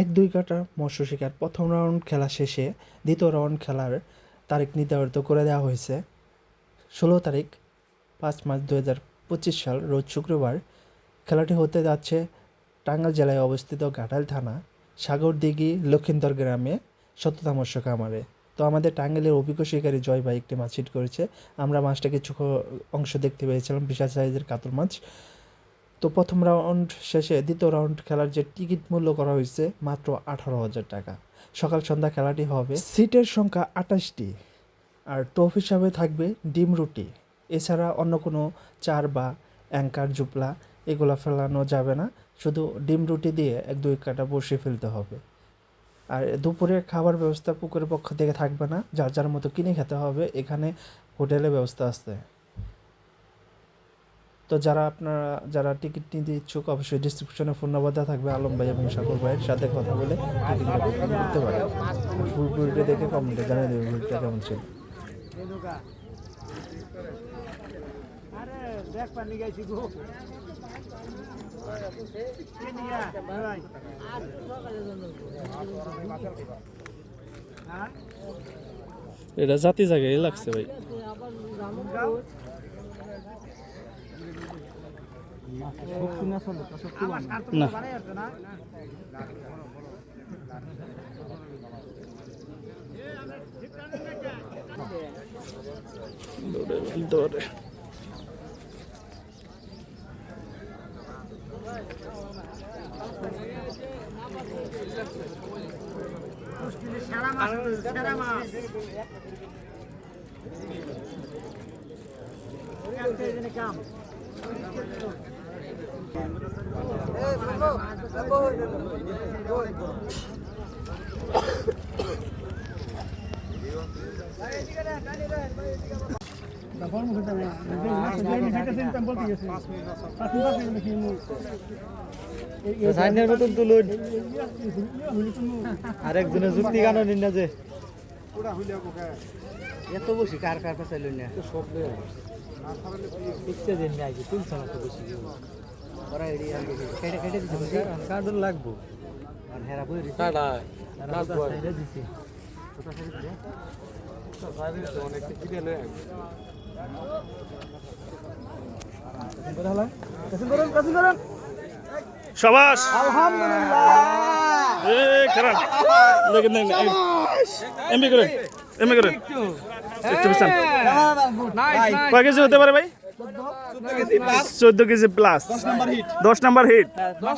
এক দুই কাটা মৎস্য শিকার। প্রথম রাউন্ড খেলা শেষে দ্বিতীয় রাউন্ড খেলার তারিখ নির্ধারিত করে দেওয়া হয়েছে। ষোলো তারিখ, পাঁচ মার্চ দু হাজার পঁচিশ সাল, রোজ শুক্রবার খেলাটি হতে যাচ্ছে টাঙ্গাইল জেলায় অবস্থিত ঘাটাল থানা, সাগরদিঘি, লক্ষিন্দর গ্রামে সত্যতা মৎস্য খামারে। তো আমাদের টাঙ্গাইলের অভিজ্ঞ শিকারী জয় ভাই একটি মাছ হিট করেছে। আমরা মাছটা কিছু অংশ দেখতে পেয়েছিলাম, বিশাল সাইজের কাতল মাছ। তো প্রথম রাউন্ড শেষে দ্বিতীয় রাউন্ড খেলার যে টিকিট মূল্য করা হয়েছে মাত্র আঠারো হাজার টাকা। সকাল সন্ধ্যা খেলাটি হবে। সিটের সংখ্যা আঠাশটি আর টপ হিসাবে থাকবে ডিম রুটি। এছাড়া অন্য কোনো চার বা অ্যাঙ্কার জুপলা এগুলো ফেলানো যাবে না। শুধু ডিম রুটি দিয়ে এক দুই কাটা বসে ফেলতে হবে। আর দুপুরে খাবার ব্যবস্থা পুকুরের পক্ষ থেকে থাকবে না। যার যার মতো কিনে খেতে হবে। এখানে হোটেলের ব্যবস্থা আছে। তো যারা আপনারা, যারা টিকিট নিতে ইচ্ছুক, অবশ্যই ডিসক্রিপশনে ফোন নাম্বার দেওয়া থাকবে আলম ভাই এবং সাগর ভাইয়ের সাথে কথা বলে করতে পারেন। ফুল দেখে কমেন্টে জানিয়ে দেবেন ভিডিওটা কেমন ছিল। এটা জাতি জায়গায় লাগছে ভাই আমার সার তো না। দৌড়ে কাম সাইনের মতন তুলুন। যুক্তি গানো নিন না যে। এত বসি কার কার কাছে লইন না ইচ্ছে দিন না তুলছ না তো বেশি। ওরা এডি কেটে কেটে লাগবো আর হেরা বই সবাস এমবি করে। এমবি একটু হতে পারে ভাই? চোদ্দ কেজি প্লাস দশ নাম্বার হিট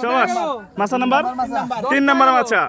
সবাস মাছা নাম্বার? তিন নাম্বার। মাছা